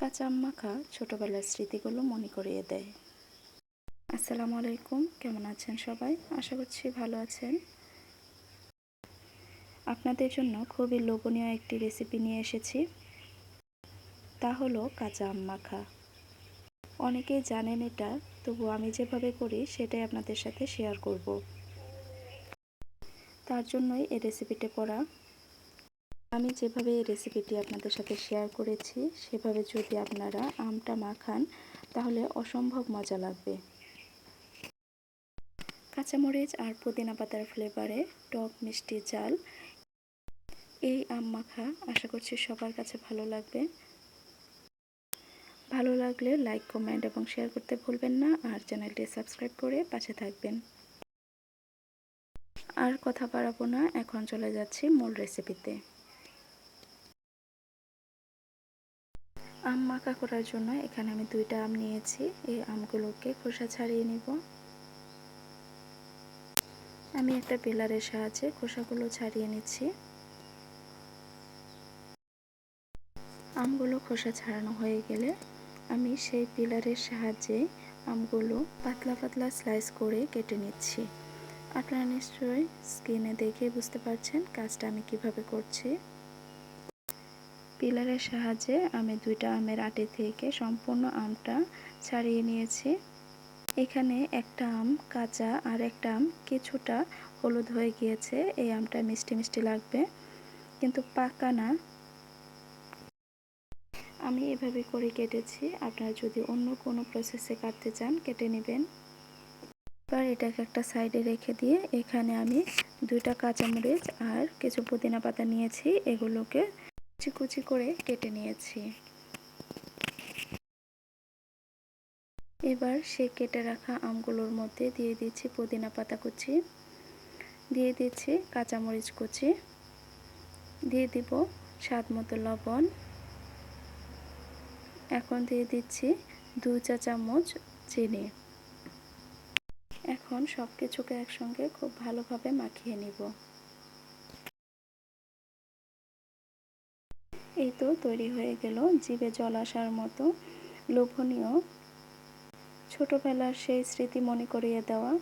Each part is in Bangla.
কাঁচা মাখা ছোটোবেলার স্মৃতিগুলো মনে করিয়ে দেয়। আসসালামু আলাইকুম, কেমন আছেন সবাই? আশা করছি ভালো আছেন। আপনাদের জন্য খুবই লোভনীয় একটি রেসিপি নিয়ে এসেছি। তা হলো কাঁচা আম মাখা। অনেকেই জানেন এটা, তবু আমি যেভাবে করি সেটাই আপনাদের সাথে শেয়ার করব। তার জন্যই এই রেসিপিটা করা আমি যেভাবে এই রেসিপিটি আপনাদের সাথে শেয়ার করেছি, সেভাবে যদি আপনারা আমটা মাখান, তাহলে অসম্ভব মজা লাগবে। কাঁচামরিচ আর পুদিনা পাতার ফ্লেভারে টক মিষ্টি চাল এই আম মাখা আশা করছি সবার কাছে ভালো লাগবে। ভালো লাগলে লাইক কমেন্ট এবং শেয়ার করতে ভুলবেন না আর চ্যানেলটি সাবস্ক্রাইব করে পাশে থাকবেন। আর কথা বাড়াবো না, এখন চলে যাচ্ছি মূল রেসিপিতে আম মাখা করার জন্য এখানে আমি দুইটা আম নিয়েছি। এই আমগুলোকে খোসা ছাড়িয়ে নিব। আমি একটা পিলারের সাহায্যে খোসাগুলো ছাড়িয়ে নিচ্ছি। আমগুলো খোসা ছাড়ানো হয়ে গেলে আমি সেই পিলারের সাহায্যে আমগুলো পাতলা পাতলা স্লাইস করে কেটে নিচ্ছি। আপনারা নিশ্চয়ই স্কিনে দেখে বুঝতে পারছেন কাজটা আমি কীভাবে করছি। পিলারের সাহায্যে আমি দুইটা আমের আটে থেকে সম্পূর্ণ আমটা ছাড়িয়ে নিয়েছি। এখানে একটা আম কাঁচা আর একটা আম কিছুটা হলুদ হয়ে গিয়েছে। এই আমটা মিষ্টি মিষ্টি লাগবে, কিন্তু পাকা না। আমি এভাবে করে কেটেছি। আপনারা যদি অন্য কোনো প্রসেসে কাটতে চান, কেটে নেবেন। এবার এটাকে একটা সাইডে রেখে দিয়ে এখানে আমি দুইটা কাঁচামরিচ আর কিছু পুদিনা পাতা নিয়েছি। এগুলোকে কুচি কুচি করে কেটে নিয়েছি। এবার সে কেটে রাখা আমগুলোর মধ্যে দিয়ে দিচ্ছি পুদিনা পাতা কুচি, দিয়ে দিচ্ছি কাঁচামরিচ কুচি, দিয়ে দিব স্বাদ মতো লবণ। এখন দিয়ে দিচ্ছি দু চা চামচ চিনি। এখন সব কিছুকে একসঙ্গে খুব ভালোভাবে মাখিয়ে নিব। এই তো তৈরি হয়ে গেল জিভে জল আসার মতো। লোভনীয়। ছোটবেলার সেই স্মৃতি মনে করিয়ে দেওয়া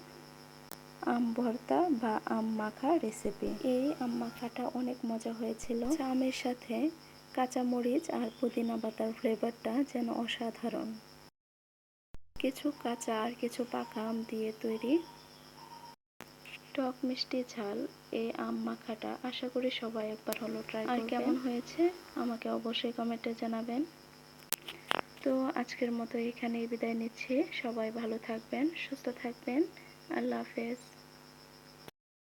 আম ভর্তা বা আম মাখা রেসিপি এই আম মাখাটা অনেক মজা হয়েছিল। আমের সাথে কাঁচা মরিচ আর পুদিনা পাতার ফ্লেভারটা যেন অসাধারণ। কিছু কাঁচা আর কিছু পাকা আম দিয়ে তৈরি টক মিষ্টি ঝাল এই আম মাখাটা আশা করি সবাই একবার হলো ট্রাই আর কেমন হয়েছে? আমাকে অবশ্যই কমেন্টে জানাবেন। তো আজকের মতো এখানেই বিদায় নিচ্ছি। সবাই ভালো থাকবেন সুস্থ থাকবেন। আল্লাহ হাফেজ।